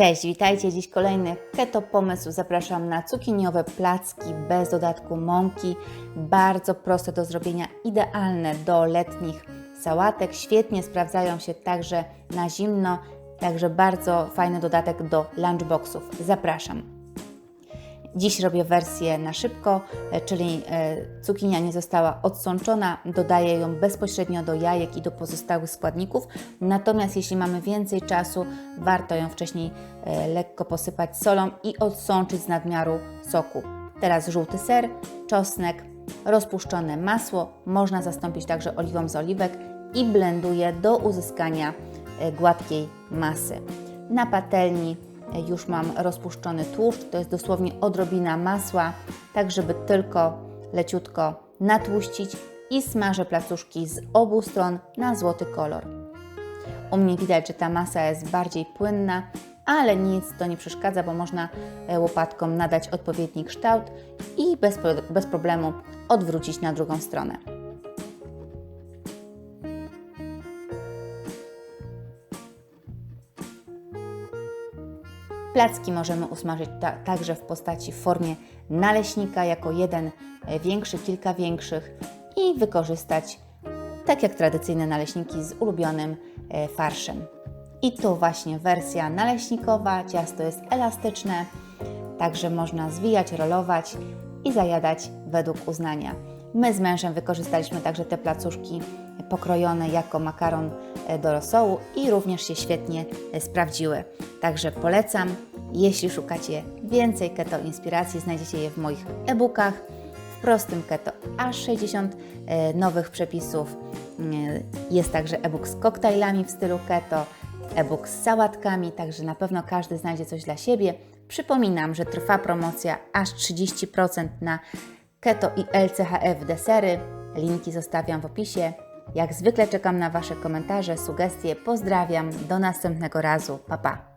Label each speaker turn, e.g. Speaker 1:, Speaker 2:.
Speaker 1: Cześć, witajcie. Dziś kolejny keto pomysł. Zapraszam na cukiniowe placki bez dodatku mąki. Bardzo proste do zrobienia, idealne do letnich sałatek. Świetnie sprawdzają się także na zimno, także bardzo fajny dodatek do lunchboxów. Zapraszam. Dziś robię wersję na szybko, e, czyli e, cukinia nie została odsączona, dodaję ją bezpośrednio do jajek i do pozostałych składników. Natomiast jeśli mamy więcej czasu, warto ją wcześniej e, lekko posypać solą i odsączyć z nadmiaru soku. Teraz żółty ser, czosnek, rozpuszczone masło, można zastąpić także oliwą z oliwek i blenduję do uzyskania gładkiej masy. Na patelni już mam rozpuszczony tłuszcz, to jest dosłownie odrobina masła, tak żeby tylko leciutko natłuścić i smażę placuszki z obu stron na złoty kolor. U mnie widać, że ta masa jest bardziej płynna, ale nic to nie przeszkadza, bo można e, łopatką nadać odpowiedni kształt i bez, bez problemu odwrócić na drugą stronę. Placki możemy usmażyć ta, także w postaci w formie naleśnika, jako jeden e, większy, kilka większych i wykorzystać tak jak tradycyjne naleśniki z ulubionym e, farszem. I to właśnie wersja naleśnikowa. Ciasto jest elastyczne, także można zwijać, rolować i zajadać według uznania. My z mężem wykorzystaliśmy także te placuszki pokrojone jako makaron e, do rosołu i również się świetnie e, sprawdziły. Także polecam. Jeśli szukacie więcej keto inspiracji, znajdziecie je w moich e-bookach. W prostym keto aż 60 e, nowych przepisów. Jest także e-book z koktajlami w stylu keto, e-book z sałatkami, także na pewno każdy znajdzie coś dla siebie. Przypominam, że trwa promocja aż 30% na keto i LCHF desery. Linki zostawiam w opisie. Jak zwykle czekam na Wasze komentarze, sugestie. Pozdrawiam. Do następnego razu. Pa pa.